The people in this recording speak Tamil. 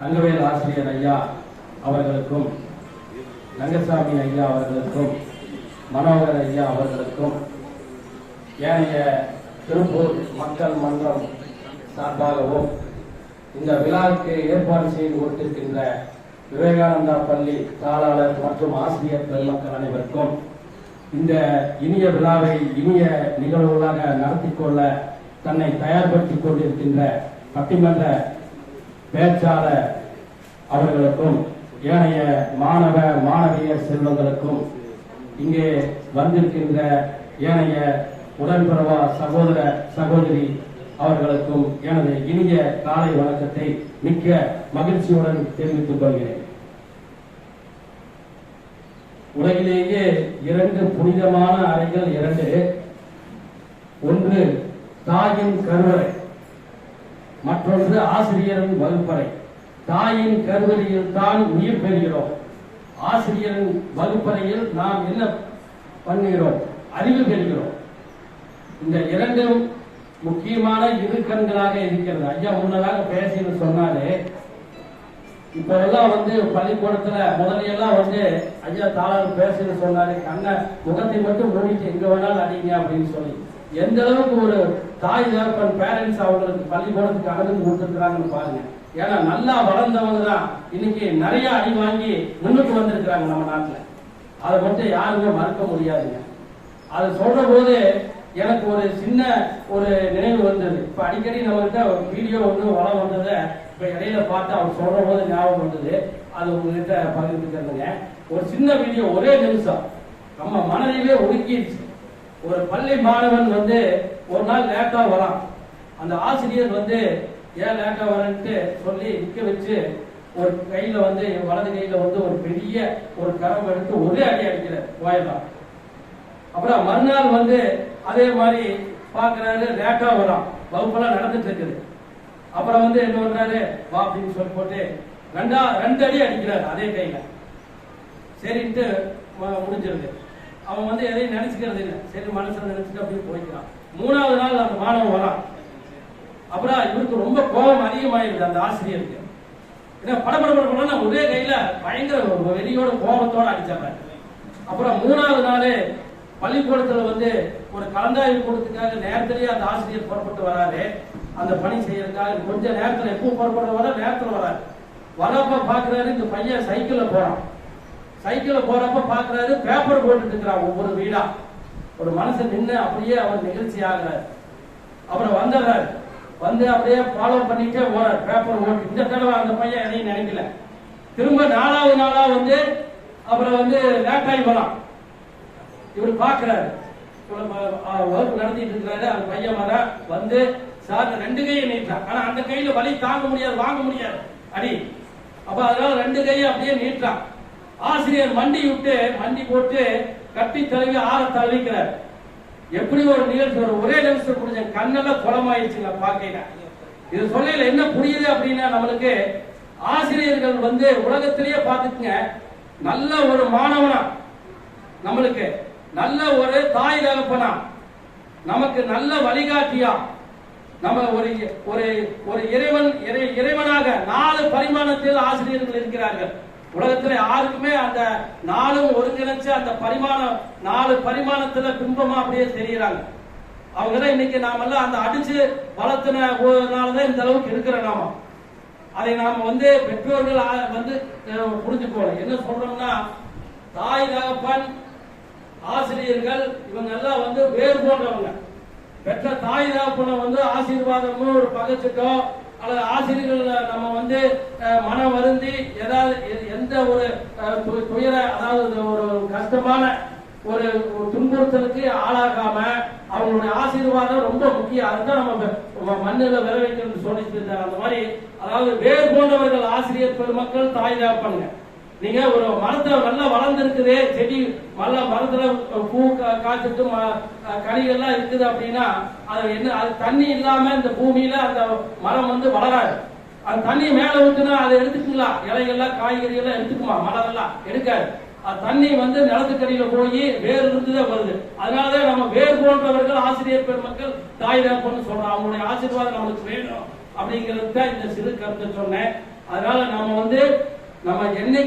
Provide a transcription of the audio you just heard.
தங்கவேல் ஆசிரியர் ஐயா அவர்களுக்கும் ரங்கசாமி ஐயா அவர்களுக்கும் மனோகர் ஐயா அவர்களுக்கும் ஏனைய திருப்பூர் மக்கள் மன்றம் சார்பாகவும் இந்த விழாவுக்கு ஏற்பாடு செய்து கொடுத்திருக்கின்ற விவேகானந்தா பள்ளி தாளாளர் மற்றும் ஆசிரியர் பெருமக்கள் அனைவருக்கும் இந்த இனிய விழாவை இனிய நிகழ்வுகளாக நடத்தி கொள்ள தன்னை தயார்படுத்திக் கொண்டிருக்கின்ற பட்டிமன்ற பேச்சாளர் அவர்களுக்கும் ஏனைய மாணவ மாணவிய செல்வங்களுக்கும் இங்கே வந்திருக்கின்ற ஏனைய உடன்பிறவா சகோதர சகோதரி அவர்களுக்கும் எனது இனிய காலை வணக்கத்தை மிக்க மகிழ்ச்சியுடன் தெரிவித்துக் கொள்கிறேன். உலகிலேயே இரண்டு புனிதமான அறைகள் இரண்டு. ஒன்று தாயின் கருவறை. மற்றொன்று ஆசிரியரின் வகுப்பறை. தாயின் கருவறையில் தான் உயிர் பெறுகிறோம். ஆசிரியரின் வகுப்பறையில் நாம் என்ன பண்ணுகிறோம்? அறிவு பெறுகிறோம். இந்த இரண்டும் முக்கியமான இரு கண்களாக இருக்கிறது. ஐயா முன்னதாக பேசின்னு சொன்னாலே இப்ப எல்லாம் வந்து பள்ளிக்கூடத்துல முதலையெல்லாம் வந்து ஐயா தாளர் பேசுன்னு சொன்னாரு கண்ண முகத்தை மட்டும் மூடிட்டு எங்க வேணாலும் அடிங்க அப்படின்னு சொல்லி எந்த அளவுக்கு ஒரு தாய் தகப்பன் பேரண்ட்ஸ் அவங்களுக்கு பள்ளிக்கூடத்துக்கு அனுமதி கொடுத்துருக்காங்கன்னு பாருங்க. ஏன்னா நல்லா வளர்ந்தவங்க தான் இன்னைக்கு நிறைய அடி வாங்கி முன்னுக்கு வந்திருக்கிறாங்க நம்ம நாட்டுல. அதை மட்டும் யாருமே மறக்க முடியாதுங்க. அதை சொல்ற போது எனக்கு ஒரு சின்ன ஒரு நினைவு வந்தது. இப்ப அடிக்கடி நம்மகிட்ட ஒரு வீடியோ ஒன்று வளம் வந்ததை இப்ப இடையில பார்த்து அவர் சொல்ற போது ஞாபகம் வந்தது. அது உங்ககிட்ட பகிர்ந்துக்கிறதுங்க ஒரு சின்ன வீடியோ ஒரே நிமிஷம். நம்ம மனதிலே ஒதுக்கிடுச்சு ஒரு பள்ளி மாணவன் வந்து ஒரு நாள் லேட்டா வரான். அந்த ஆசிரியர் வந்து ஏன் லேட்டா வரேன்ட்டு சொல்லி நிக்க வச்சு ஒரு கையில வந்து என் வலது கையில வந்து ஒரு பெரிய ஒரு கரம் எடுத்து ஒரே அடி அடிக்கிறார் வாயிலாம் அப்புறம் மறுநாள் வந்து அதே மாதிரி பாக்குறாரு லேட்டா வரான். வகுப்பெல்லாம் நடந்துட்டு இருக்குது. அப்புறம் வந்து என்ன பண்றாரு? வா அப்படின்னு சொல்லி போட்டு ரெண்டா ரெண்டு அடி அடிக்கிறாரு அதே கையில. சரின்ட்டு முடிஞ்சிருது. அவன் வந்து எதையும் நினைச்சுக்கிறது இல்லை. சரி மனசுல நினைச்சுட்டு அப்படியே போய்க்கிறான். மூணாவது நாள் அந்த மாணவன் வரான். அப்புறம் இவருக்கு ரொம்ப கோபம் அதிகமாயிருது அந்த ஆசிரியருக்கு. ஏன்னா படபட ஒரே கையில பயங்கர வெளியோட வெறியோட கோபத்தோட அடிச்சாங்க அப்புறம் மூணாவது நாள் பள்ளிக்கூடத்துல வந்து ஒரு கலந்தாய்வு கூடத்துக்காக நேரத்திலேயே அந்த ஆசிரியர் புறப்பட்டு வராரு. அந்த பணி செய்யறதுக்காக கொஞ்சம் நேரத்துல எப்போ புறப்பட வர நேரத்துல வராரு. வரப்ப பாக்குறாரு இந்த பையன் சைக்கிள்ல போறான். சைக்கிள்ல போறப்ப பாக்குறாரு பேப்பர் போட்டுட்டு இருக்கிறான் ஒவ்வொரு வீடா. ஒரு மனசு நின்று அப்படியே அவர் நிகழ்ச்சி ஆகுறாரு. அப்புறம் வந்துடுறாரு. வந்து அப்படியே ஃபாலோ பண்ணிட்டே போறார் பேப்பர் ஓட்டு. இந்த தடவை அந்த பையன் எதையும் நினைக்கல. திரும்ப நாலாவது நாளா வந்து அப்புறம் வந்து லேட்டாகி போலாம் இவர் பாக்குறாரு. இவ்வளவு வகுப்பு நடத்திட்டு இருக்கிறாரு அந்த பையன் வர வந்து சார் ரெண்டு கையை நீட்டான் ஆனா அந்த கையில வலி தாங்க முடியாது வாங்க முடியாது. அடி. அப்ப அதனால ரெண்டு கையை அப்படியே நீட்டான் ஆசிரியர் மண்டி விட்டு மண்டி போட்டு கட்டி தழுவி ஆற தழுவிக்கிறார் எப்படி ஒரு நிகழ்ச்சி ஒரு ஒரே நிமிஷம் புரிஞ்ச கண்ணெல்லாம் குளமாயிருச்சுங்க பாக்கையில இது சொல்லல என்ன புரியுது அப்படின்னா நம்மளுக்கு ஆசிரியர்கள் வந்து உலகத்திலேயே பார்த்துக்குங்க. நல்ல ஒரு மாணவனா. நம்மளுக்கு நல்ல ஒரு தாய் தகப்பனா. நமக்கு நல்ல வழிகாட்டியா. நம்ம ஒரு ஒரு ஒரு இறைவன் இறை- இறைவனாக நாலு பரிமாணத்தில் ஆசிரியர்கள் இருக்கிறார்கள். உலகத்துல யாருக்குமே அந்த நாளும் ஒருங்கிணைச்சு அந்த பரிமாணம் நாலு பரிமாணத்துல பிம்பமா அப்படியே தெரியறாங்க. அவங்க தான் இன்னைக்கு நாமெல்லாம் அந்த அடிச்சு வளர்த்தினாலதான் இந்த அளவுக்கு இருக்கிற நாம. அதை நாம வந்து பெற்றோர்கள் ஆ- வந்து புரிஞ்சுக்கோணும் என்ன சொல்றோம்னா தாய் தகப்பன் ஆசிரியர்கள் இவங்க எல்லாம் வந்து வேறு போன்றவங்க. பெற்ற தாய் தகப்பனை வந்து ஆசீர்வாதமும் ஒரு பகச்சிட்டோ அல்லது ஆசிரியர்கள் நம்ம வந்து மன மனம் வருந்தி ஏதாவது எந்த ஒரு து- துயர அதாவது ஒரு கஷ்டமான ஒரு துன்புறுத்தலுக்கு ஆளாகாம அவங்களுடைய ஆசீர்வாதம் ரொம்ப முக்கியம். அதுதான் நம்ம மண்ணில் விளைவிக்கணும்னு வைக்கணும்னு சொல்லிட்டு அந்த மாதிரி அதாவது வேறு போன்றவர்கள் ஆசிரியர் பெருமக்கள் தாய் தகப்பனுங்க நீங்க ஒரு மரத்தை நல்லா வளர்ந்துருக்குது செடி நல்லா மரத்துல பூ கா- காய்ச்சிட்டு ம- கனிகள்லாம் இருக்குது அப்படின்னா அது என்ன அது தண்ணி இல்லாம இந்த பூமியில அந்த மரம் வந்து வளராது. அந்த தண்ணி மேல ஊத்துனா அதை எடுத்துக்கலாம் இலைகள்லாம் காய்கறிகள்லாம் எடுத்துக்குமா? எல்லாம் எடுக்காது. அது தண்ணி வந்து நிலத்துக்கடியில போய் வேர் இருந்துதான் வருது. அதனாலதான் நம்ம வேர் போன்றவர்கள் ஆசிரியர் பெருமக்கள் தாய் தகப்பன்னு சொல்றோம் அவங்களுடைய ஆசீர்வாதம் நம்மளுக்கு வேணும். அப்படிங்கிறது தான் இந்த சிறு கருத்தை சொன்னேன். அதனால நம்ம வந்து நம்ம என்னைக்கு